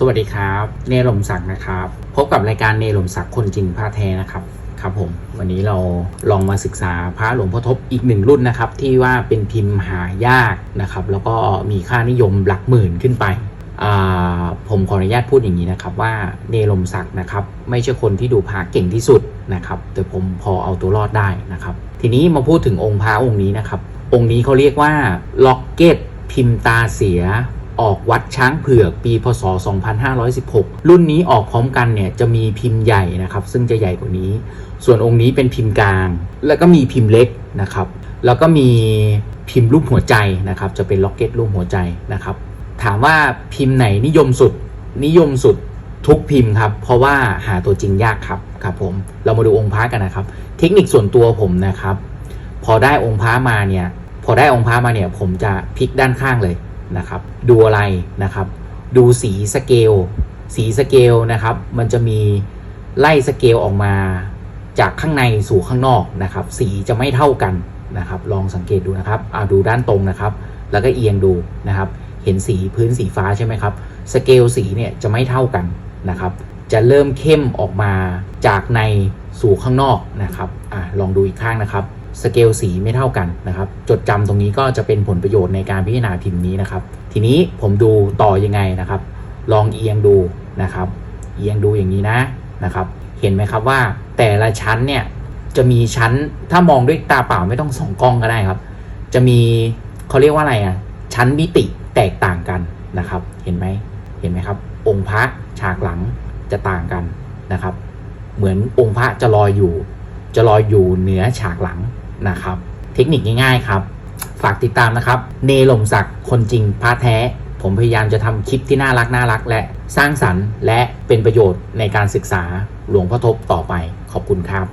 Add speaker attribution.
Speaker 1: สวัสดีครับ เนลมศักดิ์นะครับ พบกับรายการเนลมศักดิ์คนจริงพระแท้นะครับครับผม วันนี้เราลองมาศึกษาพระหลวงพ่อทบอีกหนึ่งรุ่นนะครับ ที่ว่าเป็นพิมพ์หายากนะครับ แล้วก็มีค่านิยมหลักหมื่นขึ้นไป ผมขออนุญาตพูดอย่างนี้นะครับ ว่าเนลมศักดิ์นะครับ ไม่ใช่คนที่ดูพระเก่งที่สุดนะครับ แต่ผมพอเอาตัวรอดได้นะครับ ทีนี้มาพูดถึงองค์พระองค์นี้นะครับ องค์นี้เขาเรียกว่าล็อกเก็ตพิมพ์ตาเสีย ออกวัดช้างเผือกปีพศ 2516 รุ่นนี้ออกพร้อมกันเนี่ยจะมีพิมพ์ใหญ่นะครับ ซึ่งจะใหญ่กว่านี้ ส่วนองค์นี้เป็นพิมพ์กลาง แล้วก็มีพิมพ์เล็กนะครับ แล้วก็มีพิมพ์รูปหัวใจนะครับ จะเป็นล็อกเก็ตรูปหัวใจนะครับ ถามว่าพิมพ์ไหนนิยมสุดนิยมสุดทุกพิมพ์ครับ เพราะว่าหาตัวจริงยากครับครับผมเรามาดูองค์พระกันนะครับ เทคนิคส่วนตัวผมนะครับ พอได้องค์พระมาเนี่ยพอได้องค์พระมาเนี่ยผมจะพลิกด้านข้างเลย นะครับ ดูอะไรนะครับ ดูสีสเกล สีสเกลนะครับ มันจะมีไล่สเกลออกมาจากข้างในสู่ข้างนอกนะครับ สีจะไม่เท่ากันนะครับ ลองสังเกตดูนะครับอ่าดูด้านตรงนะครับ แล้วก็เอียงดูนะครับ เห็นสีพื้นสีฟ้าใช่ไหมครับ สเกลสีเนี่ยจะไม่เท่ากันนะครับ จะเริ่มเข้มออกมาจากในสู่ข้างนอกนะครับอ่าลองดูอีกข้างนะครับ สเกลสีไม่เท่ากันนะครับ จดจำตรงนี้ก็จะเป็นผลประโยชน์ในการพิจารณาพิมพ์นี้นะครับ ทีนี้ผมดูต่อยังไงนะครับ ลองเอียงดูนะครับ เอียงดูอย่างนี้นะนะครับ เห็นไหมครับว่าแต่ละชั้นเนี่ยจะมีชั้นถ้ามองด้วยตาเปล่าไม่ต้องส่องกล้องก็ได้ครับ จะมีเขาเรียกว่าอะไรอะชั้นมิติแตกต่างกันนะครับ เห็นไหมเห็นไหมครับ องค์พระฉากหลังจะต่างกันนะครับ เหมือนองค์พระจะลอยอยู่ จะลอยอยู่เหนือฉากหลังนะครับ เทคนิคง่ายๆครับ ฝากติดตามนะครับ เนลมศักดิ์คนจริงพาแท้ ผมพยายามจะทำคลิปที่น่ารักน่ารักและสร้างสรรค์ และเป็นประโยชน์ในการศึกษาหลวงพ่อทบต่อไปขอบคุณครับ